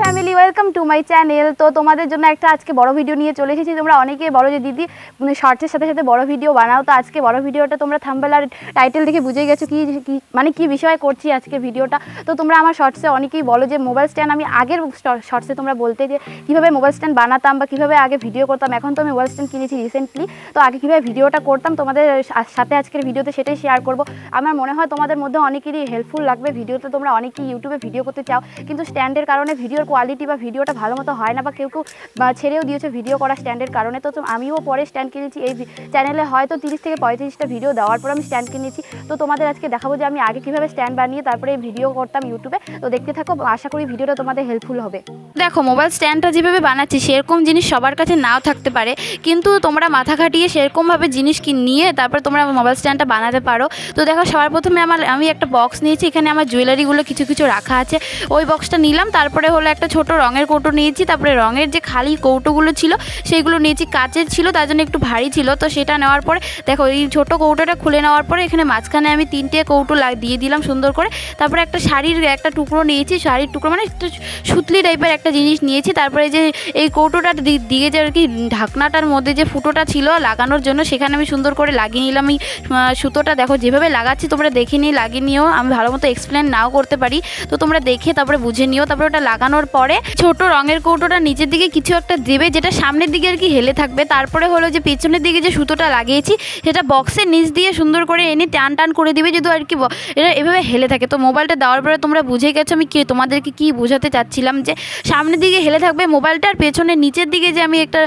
Family, welcome to my channel. তো তোমাদের জন্য একটা আজকে বড় ভিডিও নিয়ে চলে এসেছি। তোমরা অনেকেই বড় যে দিদি শর্টসের সাথে সাথে বড় ভিডিও বানাও। তো আজকে বড় ভিডিওটা তোমরা থাম্বেল আর টাইটেল দেখে বুঝে গেছো কি মানে কি বিষয়ে করছি আজকে ভিডিওটা। তো তোমরা আমার শর্টসে অনেকেই বলো যে মোবাইল স্ট্যান্ড আমি আগের শর্টসে তোমরা বলতে যে কীভাবে মোবাইল স্ট্যান্ড বানাতাম বা কীভাবে আগে ভিডিও করতাম। এখন তো আমি মোবাইল স্ট্যান্ড কিনেছি রিসেন্টলি তো আগে কীভাবে ভিডিওটা করতাম, তোমাদের সাথে আজকের ভিডিওতে সেটাই শেয়ার করব। আমার মনে হয় তোমাদের মধ্যে অনেকেরই হেল্পফুল লাগবে ভিডিওতে। তোমরা অনেকেই ইউটিউবে ভিডিও করতে চাও। কিন্তু স্ট্যান্ডের কারণে ভিডিওর কোয়ালিটি বা ভিডিওটা ভালো মতো হয় না বা কেউ কেউ ছেড়েও দিয়েছে ভিডিও করা স্ট্যান্ডের কারণে, তো তো আমিও পরে স্ট্যান্ড কিনেছি। এই চ্যানেলে হয়তো তিরিশ থেকে পঁয়ত্রিশটা ভিডিও দেওয়ার পর আমি স্ট্যান্ড কিনেছি। তো তোমাদের আজকে দেখাবো যে আমি আগে কীভাবে স্ট্যান্ড বানিয়ে তারপরে ভিডিও করতাম ইউটিউবে তো দেখতে থাকো, আশা করি ভিডিওটা তোমাদের হেল্পফুল হবে। দেখো মোবাইল স্ট্যান্ডটা যেভাবে বানাচ্ছি, সেরকম জিনিস সবার কাছে নাও থাকতে পারে। কিন্তু তোমরা মাথা খাটিয়ে সেরকমভাবে জিনিস কি নিয়ে তারপর তোমরা মোবাইল স্ট্যান্ডটা বানাতে পারো। তো দেখো, সবার প্রথমে আমার আমি একটা বক্স নিয়েছি। এখানে আমার জুয়েলারিগুলো কিছু কিছু রাখা আছে। ওই বক্সটা নিলাম, তারপরে হলো একটা ছোট রঙের কৌটো নিয়েছি, তারপরে রঙের যে খালি কৌটোগুলো ছিল, সেইগুলো নিয়েছি, কাচের ছিল, তার জন্য একটু ভারী ছিল, তো সেটা নেওয়ার পরে, দেখো এই ছোট কৌটোটা খুলে নেওয়ার পরে এখানে মাঝখানে আমি তিনটে কৌটো দিয়ে দিলাম সুন্দর করে, তারপরে একটা শাড়ির একটা টুকরো নিয়েছি, শাড়ির টুকরো মানে একটু সুতলি টাইপের একটা জিনিস নিয়েছি, তারপরে যে এই কৌটোটা দি- দিকে যে আর কি ঢাকনাটার মধ্যে যে ফুটোটা ছিল লাগানোর জন্য, সেখানে আমি সুন্দর করে লাগিয়ে নিলাম, এই সুতোটা দেখো যেভাবে লাগাচ্ছি, তোমরা দেখে নিয়ে লাগিয়ে নিও, আমি ভালো মতো এক্সপ্লেন নাও করতে পারি, তো তোমরা দেখে তারপরে বুঝে নিও, তারপরে ওটা লাগানোর পরে ছোট রঙের কৌটোটা নিচের দিকে কিছু একটা দেবে, যেটা সামনের দিকে আর কি হেলে থাকবে। তারপরে হলো যে পেছনের দিকে যে সুতোটা লাগিয়েছি, সেটা বক্সের নিচ দিয়ে সুন্দর করে এনে টান টান করে দিবে যদি আর কি এটা এভাবে হেলে থাকে। তো মোবাইলটা দেওয়ার পরে তোমরা বুঝে গেছো আমি কি, তোমাদেরকে কি বোঝাতে চাচ্ছিলাম যে সামনের দিকে হেলে থাকবে মোবাইলটার পেছনে নিচের দিকে যে আমি একটা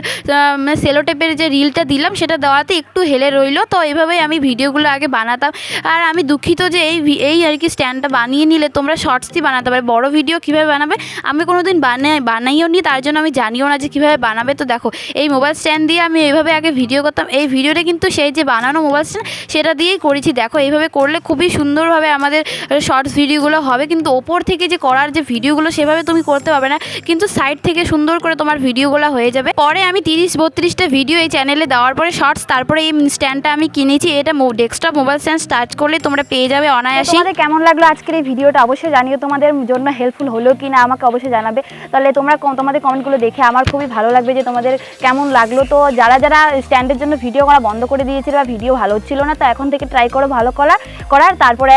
সেলো টেপের যে রিলটা দিলাম, সেটা দেওয়াতে একটু হেলে রইল। তো এইভাবেই আমি ভিডিওগুলো আগে বানাতাম। আর আমি দুঃখিত যে এই এই আর কি স্ট্যান্ডটা বানিয়ে নিলে তোমরা শর্টসই বানাতে পারবে বড় ভিডিও কীভাবে বানাবে, আমি কোনো দিন বানাই বানাইও নি তার জন্য আমি জানিও না যে কীভাবে বানাবে। তো দেখো এই মোবাইল স্ট্যান্ড দিয়ে আমি এইভাবে আগে ভিডিও করতাম। এই ভিডিওটা কিন্তু সেই যে বানানো মোবাইল স্ট্যান্ড সেটা দিয়েই করেছি। দেখো এইভাবে করলে খুবই সুন্দরভাবে আমাদের শর্টস ভিডিওগুলো হবে। কিন্তু ওপর থেকে যে করার যে ভিডিওগুলো সেভাবে তুমি করতে পারবে না। কিন্তু সাইড থেকে সুন্দর করে তোমার ভিডিওগুলো হয়ে যাবে। পরে আমি তিরিশ বত্রিশটা ভিডিও এই চ্যানেলে দেওয়ার পরে শর্টস তারপরে এই স্ট্যান্ডটা আমি কিনেছি। এটা ডেস্কটপ মোবাইল স্ট্যান্ড সার্চ করলে তোমরা পেয়ে যাবে অনায়াসে তোমাদের কেমন লাগল আজকের এই ভিডিওটা অবশ্যই জানিও। তোমাদের জন্য হেল্পফুল হলো কি না আমাকে অবশ্যই জানাবে। তাহলে তোমরা তোমাদের কমেন্টগুলো দেখে আমার খুবই ভালো লাগবে যে তোমাদের কেমন লাগল। তো যারা যারা স্ট্যান্ডের জন্য ভিডিও করা বন্ধ করে দিয়েছিল বা ভিডিও ভালো হচ্ছিল না, তো এখন থেকে ট্রাই করো, ভালো করা, করার। তারপরে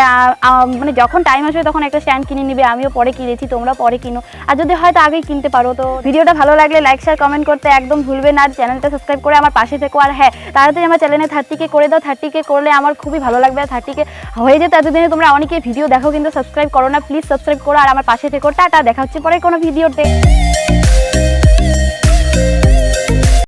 মানে যখন টাইম আসবে তখন একটা স্ট্যান্ড কিনে নিবে, আমিও পরে কিনেছি তোমরা পরে কিনো। আর যদি হয়তো আগেই কিনতে পারো। তো ভিডিওটা ভালো লাগলে লাইক শেয়ার কমেন্ট করতে একদম ভুলবে না। চ্যানেলটা সাবস্ক্রাইব করে আমার পাশে থেকো। আর হ্যাঁ তাড়াতাড়ি আমার চ্যানেলে থার্টিকে করে দাও। থার্টিকে করলে আমার খুবই ভালো লাগবে। আর থার্টিকে হয়ে যেত এতদিনে তোমরা অনেকে ভিডিও দেখো কিন্তু সাবস্ক্রাইব করো না। প্লিজ সাবস্ক্রাইব করো। আর আমার পাশে থেকো। টাটা, দেখা হচ্ছে পরে কোনো ভিডিওতে